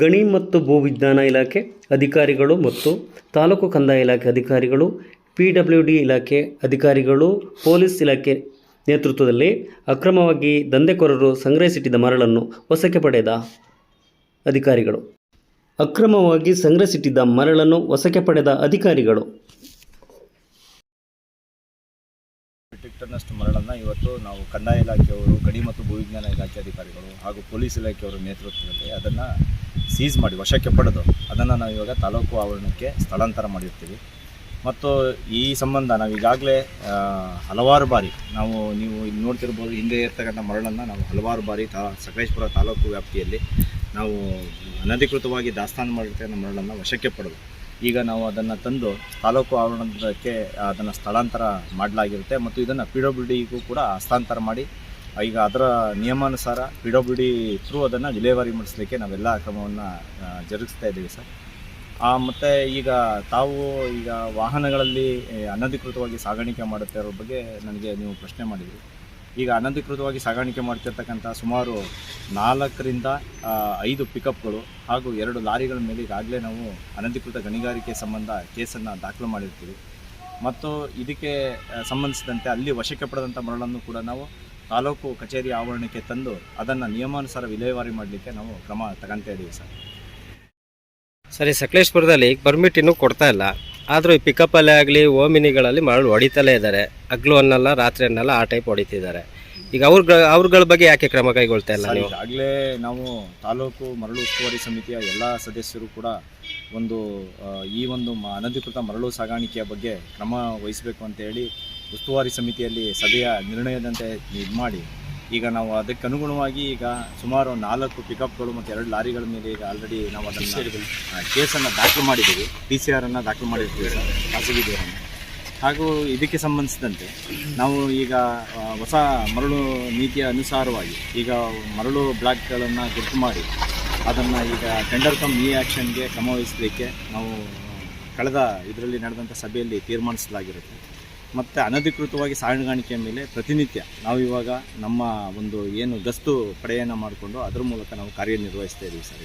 ಗಣಿ ಮತ್ತು ಭೂವಿಜ್ಞಾನ ಇಲಾಖೆ ಅಧಿಕಾರಿಗಳು ಮತ್ತು ತಾಲೂಕು ಕಂದಾಯ ಇಲಾಖೆ ಅಧಿಕಾರಿಗಳು, ಪಿ ಡಿ ಇಲಾಖೆ ಅಧಿಕಾರಿಗಳು, ಪೊಲೀಸ್ ಇಲಾಖೆ ನೇತೃತ್ವದಲ್ಲಿ ಅಕ್ರಮವಾಗಿ ದಂಧೆಕೋರರು ಸಂಗ್ರಹಿಸಿಟ್ಟಿದ್ದ ಮರಳನ್ನು ವಶಕ್ಕೆ ಪಡೆದ ಅಧಿಕಾರಿಗಳು. ಅಕ್ರಮವಾಗಿ ಸಂಗ್ರಹಿಸಿಟ್ಟಿದ್ದ ಮರಳನ್ನು ವಶಕ್ಕೆ ಪಡೆದ ಅಧಿಕಾರಿಗಳು. ಟನ್ನಷ್ಟು ಮರಳನ್ನು ಇವತ್ತು ನಾವು ಕಂದಾಯ ಇಲಾಖೆಯವರು, ಗಣಿ ಮತ್ತು ಭೂವಿಜ್ಞಾನ ಇಲಾಖೆ ಅಧಿಕಾರಿಗಳು ಹಾಗೂ ಪೊಲೀಸ್ ಇಲಾಖೆಯವರ ನೇತೃತ್ವದಲ್ಲಿ ಅದನ್ನು ಸೀಸ್ ಮಾಡಿ ವಶಕ್ಕೆ ಪಡೆದು ಅದನ್ನು ನಾವು ಇವಾಗ ತಾಲೂಕು ಆವರಣಕ್ಕೆ ಸ್ಥಳಾಂತರ ಮಾಡಿರ್ತೀವಿ. ಮತ್ತು ಈ ಸಂಬಂಧ ನಾವು ಈಗಾಗಲೇ ಹಲವಾರು ಬಾರಿ ನಾವು, ನೀವು ಇಲ್ಲಿ ನೋಡ್ತಿರ್ಬೋದು, ಹಿಂದೆ ಇರ್ತಕ್ಕಂಥ ಮರಳನ್ನು ನಾವು ಹಲವಾರು ಬಾರಿ ತಾ, ಸಕಲೇಶ್ಪುರ ತಾಲೂಕು ವ್ಯಾಪ್ತಿಯಲ್ಲಿ ನಾವು ಅನಧಿಕೃತವಾಗಿ ದಾಸ್ತಾನು ಮಾಡಿರ್ತಕ್ಕಂಥ ಮರಳನ್ನು ವಶಕ್ಕೆ ಪಡೆದು, ಈಗ ನಾವು ಅದನ್ನು ತಂದು ತಾಲೂಕು ಆವರಣಕ್ಕೆ ಅದನ್ನು ಸ್ಥಳಾಂತರ ಮಾಡಲಾಗಿರುತ್ತೆ. ಮತ್ತು ಇದನ್ನು ಪಿ ಡಬ್ಲ್ಯೂ ಡಿಗೂ ಕೂಡ ಹಸ್ತಾಂತರ ಮಾಡಿ ಈಗ ಅದರ ನಿಯಮಾನುಸಾರ ಪಿ ಡಿ ಥ್ರೂ ಅದನ್ನು ವಿಲೇವಾರಿ ಮಾಡಿಸ್ಲಿಕ್ಕೆ ನಾವೆಲ್ಲ ಕ್ರಮವನ್ನು ಜರುಗಿಸ್ತಾ ಇದ್ದೀವಿ ಸರ್. ಮತ್ತು ಈಗ ತಾವು ಈಗ ವಾಹನಗಳಲ್ಲಿ ಅನಧಿಕೃತವಾಗಿ ಸಾಗಾಣಿಕೆ ಮಾಡುತ್ತೆ ಇರೋ ಬಗ್ಗೆ ನನಗೆ ನೀವು ಪ್ರಶ್ನೆ ಮಾಡಿದ್ರಿ. ಈಗ ಅನಧಿಕೃತವಾಗಿ ಸಾಗಾಣಿಕೆ ಮಾಡ್ತಿರ್ತಕ್ಕಂಥ ಸುಮಾರು ನಾಲ್ಕರಿಂದ ಐದು ಪಿಕಪ್ಗಳು ಹಾಗೂ ಎರಡು ಲಾರಿಗಳ ಮೇಲೆ ಈಗಾಗಲೇ ನಾವು ಅನಧಿಕೃತ ಗಣಿಗಾರಿಕೆ ಸಂಬಂಧ ಕೇಸನ್ನು ದಾಖಲು ಮಾಡಿರ್ತೀವಿ. ಮತ್ತು ಇದಕ್ಕೆ ಸಂಬಂಧಿಸಿದಂತೆ ಅಲ್ಲಿ ವಶಕ್ಕೆ ಪಡೆದಂಥ ಮರಳನ್ನು ಕೂಡ ನಾವು ತಾಲೂಕು ಕಚೇರಿ ಆವರಣಕ್ಕೆ ತಂದು ಅದನ್ನು ನಿಯಮಾನುಸಾರ ವಿಲೇವಾರಿ ಮಾಡಲಿಕ್ಕೆ ನಾವು ಕ್ರಮ ತಗೊಂತ ಇದ್ದೀವಿ ಸರ್. ಸರಿ, ಸಕಲೇಶ್ಪುರದಲ್ಲಿ ಪರ್ಮಿಟ್ ಇನ್ನೂ ಕೊಡ್ತಾ ಇಲ್ಲ. ಆದರೂ ಈ ಪಿಕಪ್ಪಲ್ಲೇ ಆಗಲಿ, ಓಮಿನಿಗಳಲ್ಲಿ ಮರಳು ಹೊಡಿತಲೇ ಇದ್ದಾರೆ. ಹಗ್ಲು ಅನ್ನಲ್ಲ, ರಾತ್ರಿ ಅನ್ನಲ್ಲ ಆ ಟೈಪ್ ಹೊಡಿತಿದ್ದಾರೆ. ಈಗ ಅವ್ರ ಅವ್ರಗಳ ಬಗ್ಗೆ ಯಾಕೆ ಕ್ರಮ ಕೈಗೊಳ್ತಾ ಇಲ್ಲ ಸರ್, ನೀವು? ಈಗಾಗಲೇ ನಾವು ತಾಲೂಕು ಮರಳು ಉಸ್ತುವಾರಿ ಸಮಿತಿಯ ಎಲ್ಲ ಸದಸ್ಯರು ಕೂಡ ಒಂದು ಆ, ಈ ಒಂದು ಮ- ಅನಧಿಕೃತ ಮರಳು ಸಾಗಾಣಿಕೆಯ ಬಗ್ಗೆ ಕ್ರಮ ವಹಿಸಬೇಕು ಅಂತ ಹೇಳಿ ಉಸ್ತುವಾರಿ ಸಮಿತಿಯಲ್ಲಿ ಸಭೆಯ ನಿರ್ಣಯದಂತೆ ಇದು ಮಾಡಿ. ಈಗ ನಾವು ಅದಕ್ಕೆ ಅನುಗುಣವಾಗಿ ಈಗ ಸುಮಾರು ನಾಲ್ಕು ಪಿಕಪ್ಗಳು ಮತ್ತು ಎರಡು ಲಾರಿಗಳ ಮೇಲೆ ಈಗ ಆಲ್ರೆಡಿ ನಾವು ಅದನ್ನು ಕೇಸನ್ನು ದಾಖಲು ಮಾಡಿದ್ದೀವಿ. ಪಿ ಸಿ ಆರನ್ನು ದಾಖಲು ಮಾಡಿರ್ತೀವಿ ಸರ್. ಖಾಸಗಿ ದೂರನ್ನು ಹಾಗೂ ಇದಕ್ಕೆ ಸಂಬಂಧಿಸಿದಂತೆ ನಾವು ಈಗ ಹೊಸ ಮರಳು ನೀತಿಯ ಅನುಸಾರವಾಗಿ ಈಗ ಮರಳು ಬ್ಲಾಕ್ಗಳನ್ನು ಗುರುತು ಮಾಡಿ ಅದನ್ನು ಈಗ ಟೆಂಡರ್ ಕಮ್ ಇ ಆ್ಯಕ್ಷನ್ಗೆ ಕ್ರಮ ವಹಿಸಲಿಕ್ಕೆ ನಾವು ಕಳೆದ ಇದರಲ್ಲಿ ನಡೆದಂಥ ಸಭೆಯಲ್ಲಿ ತೀರ್ಮಾನಿಸಲಾಗಿರುತ್ತೆ. ಮತ್ತು ಅನಧಿಕೃತವಾಗಿ ಸಾಗಾಣಿಕೆಯ ಮೇಲೆ ಪ್ರತಿನಿತ್ಯ ನಾವು ಇವಾಗ ನಮ್ಮ ಒಂದು ಏನು ಗಸ್ತು ಪಡೆಯನ್ನು ಮಾಡಿಕೊಂಡು ಅದರ ಮೂಲಕ ನಾವು ಕಾರ್ಯನಿರ್ವಹಿಸ್ತಾ ಇದ್ದೀವಿ ಸರ್